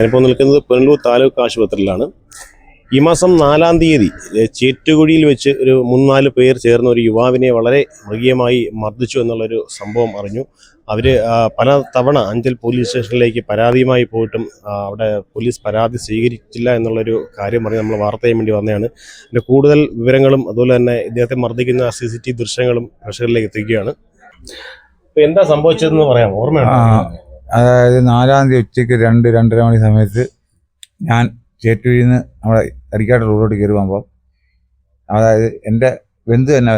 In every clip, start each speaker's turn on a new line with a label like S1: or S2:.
S1: ഞാനിപ്പോൾ നിൽക്കുന്നത് പെൺലൂർ താലൂക്ക് ആശുപത്രിയിലാണ്. ഈ മാസം നാലാം തീയതി ചേറ്റുകുഴിയിൽ വെച്ച് ഒരു മൂന്നാൽ പേർ ചേർന്ന ഒരു യുവാവിനെ വളരെ മൃഗീയമായി മർദ്ദിച്ചു എന്നുള്ളൊരു സംഭവം അറിഞ്ഞു. അവർ പല തവണ അഞ്ചൽ പോലീസ് സ്റ്റേഷനിലേക്ക് പരാതിയുമായി പോയിട്ടും അവിടെ പോലീസ് പരാതി സ്വീകരിച്ചില്ല എന്നുള്ളൊരു കാര്യം പറഞ്ഞ് നമ്മൾ വാർത്ത ചെയ്യാൻ വേണ്ടി വന്നതാണ്. അതിന്റെ കൂടുതൽ വിവരങ്ങളും അതുപോലെ തന്നെ ഇദ്ദേഹത്തെ മർദ്ദിക്കുന്ന സി സി ടി ദൃശ്യങ്ങളും പ്രഷറിലേക്ക് എത്തിക്കുകയാണ്. എന്താ സംഭവിച്ചതെന്ന് പറയാം ഓർമ്മയാണ്
S2: അതായത് നാലാം തീയതി ഉച്ചയ്ക്ക് രണ്ട് രണ്ടര മണി സമയത്ത് ഞാൻ ചേറ്റുഴിയിൽ നിന്ന് നമ്മുടെ അരിക്കാട്ട് റോഡിലോട്ട് കയറി പോകുമ്പോൾ അതായത് എന്റെ ബന്ധു തന്നെ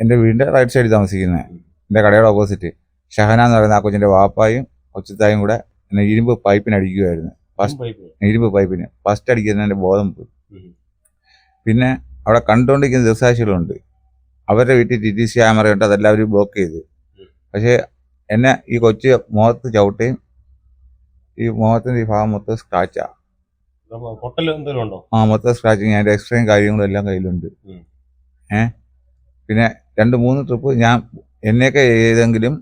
S2: എന്റെ വീടിന്റെ റൈറ്റ് സൈഡിൽ താമസിക്കുന്നത് എന്റെ കടയുടെ ഓപ്പോസിറ്റ് ഷഹന എന്ന് പറയുന്ന ആ കൊച്ചിന്റെ വാപ്പായും കൊച്ചത്തായും കൂടെ എന്നെ ഇരുമ്പ് പൈപ്പിന് അടിക്കുകയായിരുന്നു ഫസ്റ്റ് ഇരുമ്പ് പൈപ്പിന് ഫസ്റ്റ് അടിക്കുന്ന എന്റെ ബോധം പോയി. പിന്നെ അവിടെ കണ്ടുകൊണ്ടിരിക്കുന്ന ദൃസാക്ഷികളുണ്ട് അവരുടെ വീട്ടിൽ ടി ടി സി ക്യാമറ ഉണ്ട് അതെല്ലാവരും ബ്ലോക്ക് ചെയ്തു. പക്ഷേ എന്നെ ഈ കൊച്ചു മുഖത്ത് ചവിട്ടുകയും ഈ മുഖത്തിന്റെ ഈ ഭാഗം മൊത്തം സ്ക്രാച്ചാ
S1: പൊട്ടൽ എന്തെങ്കിലും ഉണ്ടോ?
S2: ആ മൊത്തം സ്ക്രാച്ചിങ് അതിന്റെ എക്സ്റേയും കാര്യങ്ങളും എല്ലാം കയ്യിലുണ്ട്.
S1: ഏഹ്
S2: ഏ? പിന്നെ രണ്ട് മൂന്ന് ട്രിപ്പ് ഞാൻ എന്നെയൊക്കെ ഏതെങ്കിലും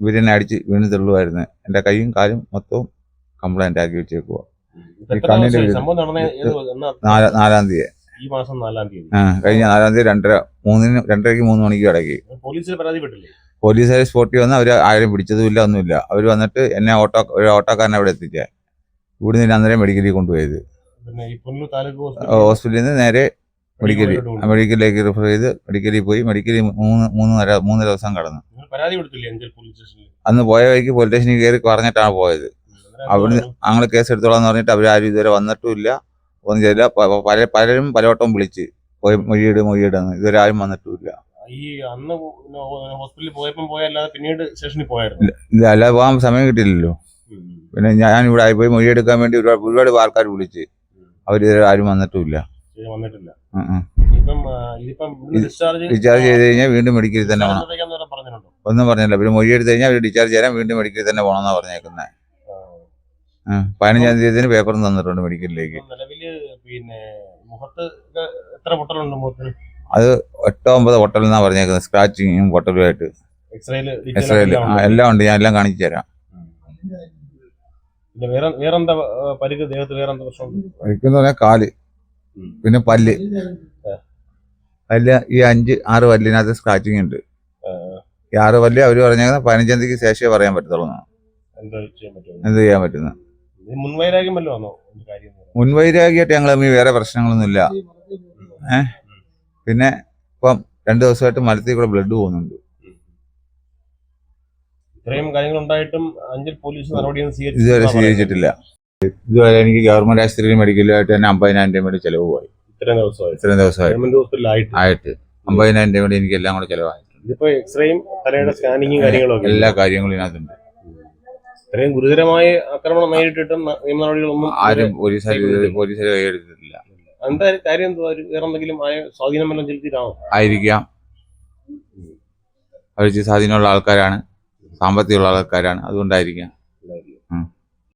S2: ഇവരെന്നെ അടിച്ച് വീണ് തള്ളുമായിരുന്നു എന്റെ കൈയും കാലും മൊത്തവും കംപ്ലൈന്റ് ആക്കി വെച്ചേക്കുക? നാല നാലാം തീയതി.
S1: ഈ മാസം നാലാം തീയതി.
S2: ആ കഴിഞ്ഞ നാലാം തീയതി രണ്ടര മൂന്നിന് രണ്ടരയ്ക്ക് മൂന്ന് മണിക്ക് ഇടയ്ക്ക്.
S1: പോലീസിൽ പരാതിപ്പെട്ടില്ലേ?
S2: പോലീസുകാർ സ്പോട്ടിൽ വന്ന് അവർ ആരും പിടിച്ചതുമില്ല ഒന്നുമില്ല. അവർ വന്നിട്ട് എന്നെ ഓട്ടോ ഒരു ഓട്ടോക്കാരനെ അവിടെ എത്തിച്ചേ. ഇവിടുന്ന് ഞാൻ അന്നേരം മെഡിക്കലിൽ കൊണ്ടുപോയത്. ഹോസ്പിറ്റലിൽ നിന്ന് നേരെ മെഡിക്കലിൽ മെഡിക്കലിലേക്ക് റിഫർ ചെയ്ത് മെഡിക്കലിൽ പോയി. മെഡിക്കലിൽ മൂന്ന് മൂന്നര മൂന്ന് ദിവസം കടന്നു. അന്ന് പോയ വഴിക്ക് പോലീസ് സ്റ്റേഷനിൽ കയറി പറഞ്ഞിട്ടാണ് പോയത്. അവിടുന്ന് ഞങ്ങൾ കേസ് എടുത്തോളാന്ന് പറഞ്ഞിട്ട് ആരും ഇതുവരെ വന്നിട്ടുമില്ല. ഒന്നും ചെയ്തില്ല. പല പലരും പലവട്ടം വിളിച്ച്. പോയി മൊഴിയിട് മൊഴിയിടുന്ന് ഇതുവരെ ആരും വന്നിട്ടുമില്ല.
S1: ഈ അന്ന് ഹോസ്പിറ്റലിൽ പോയപ്പം പോയല്ലാതെ പിന്നീട് സ്റ്റേഷനിൽ പോയായിരുന്നു?
S2: ഇത് അല്ലാതെ പോകാൻ സമയം കിട്ടിയില്ലല്ലോ. പിന്നെ ഞാൻ ഇവിടെ പോയി മൊഴിയെടുക്കാൻ വേണ്ടി ഒരുപാട് ഒരുപാട് ആൾക്കാർ വിളിച്ച് അവർ ആരും വന്നിട്ടുമില്ല.
S1: വന്നിട്ടില്ല. ഡിസ്ചാർജ്
S2: ചെയ്ത് കഴിഞ്ഞാൽ വീണ്ടും മെഡിക്കലിൽ തന്നെ പോകണം ഒന്നും പറഞ്ഞില്ല പിന്നെ മൊഴി എടുത്ത് കഴിഞ്ഞാൽ അവർ ഡിസ്ചാർജ് ചെയ്യാൻ വീണ്ടും മെഡിക്കലിൽ തന്നെ പോകണമെന്നാണ് പറഞ്ഞേക്കുന്നത്. പതിനഞ്ചാം തീയതി പേപ്പറും തന്നിട്ടുണ്ട് മെഡിക്കലിലേക്ക്
S1: നിലവിൽ പിന്നെ മുഖത്ത് എത്ര പൊട്ടലുണ്ട് മുഖത്തിന്
S2: എട്ടോ ഒമ്പത് ഹോട്ടൽ എന്നാ പറഞ്ഞേക്കുന്നത്. സ്ക്രാച്ചിങ്ങും ഹോട്ടലുമായിട്ട് എക്സ്റേയിൽ എല്ലാം ഉണ്ട്. ഞാൻ എല്ലാം കാണിച്ചു തരാം.
S1: വേറെ വേറെന്താ ആ, പരിക്ക്? ദേഹത്ത് വേറെന്താ
S2: പറഞ്ഞാൽ
S1: കാൽ.
S2: പിന്നെ പല്ല്. പല്ല് ഈ അഞ്ച് ആറ് പല്ലിനകത്ത് സ്ക്രാച്ചിങ് ഉണ്ട്. ഈ ആറ് പല്ല് അവർ പറഞ്ഞേക്കുന്നത് പതിനഞ്ചാം തീയതിക്ക് ശേഷമേ പറയാൻ പറ്റത്തുള്ളൂ
S1: എന്ത് ചെയ്യാൻ പറ്റുന്ന മുൻവൈരാഗ്യം പറയുന്നത്?
S2: ഞങ്ങൾ വേറെ പ്രശ്നങ്ങളൊന്നുമില്ല. ഏഹ് പിന്നെ ഇപ്പം രണ്ടു ദിവസമായിട്ട് മലത്തിൽ കൂടെ ബ്ലഡ് പോകുന്നുണ്ട്.
S1: ഇത്രയും കാര്യങ്ങൾ ഉണ്ടായിട്ടും അഞ്ചിൽ പോലീസ് നടപടിയൊന്നും
S2: ഇതുവരെ സ്വീകരിച്ചിട്ടില്ല. ഇതുവരെ എനിക്ക് ഗവൺമെന്റ് ആശുപത്രിയിൽ മെഡിക്കലായിട്ട് തന്നെ അമ്പതിനായിരം രൂപ വേണ്ടി ചിലവ് പോയി.
S1: ഇത്രയും ദിവസമായി.
S2: ഇത്രയും ദിവസമായി.
S1: ഗവൺമെന്റ് ഹോസ്പിറ്റലായിട്ട്
S2: ആയിട്ട്. അമ്പതിനായിരം രൂപ വേണ്ടി എനിക്ക് എല്ലാം കൂടെ ചെലവായി
S1: ഇതിപ്പോ എക്സ്റേയും തലയുടെ സ്കാനിങ്ങും
S2: എല്ലാ കാര്യങ്ങളും ഇതിനകത്തുണ്ട്.
S1: ഇത്രയും ഗുരുതരമായ ആക്രമണം നേരിട്ടിട്ടും നിയമ നടപടികളൊന്നും
S2: ആരും പോലീസ് പോലീസ് കൈയെടുത്തിട്ടില്ല
S1: എന്താ കാര്യം എന്തുവാ ഒരു വേറെ എന്തെങ്കിലും ആയ സ്വാധീനം വല്ലതും ചെലുത്തിയിട്ടാണോ?
S2: ആയിരിക്കാം. അവർ സ്വാധീനമുള്ള ആൾക്കാരാണ് സാമ്പത്തികമുള്ള ആൾക്കാരാണ് അതുകൊണ്ടായിരിക്കാം.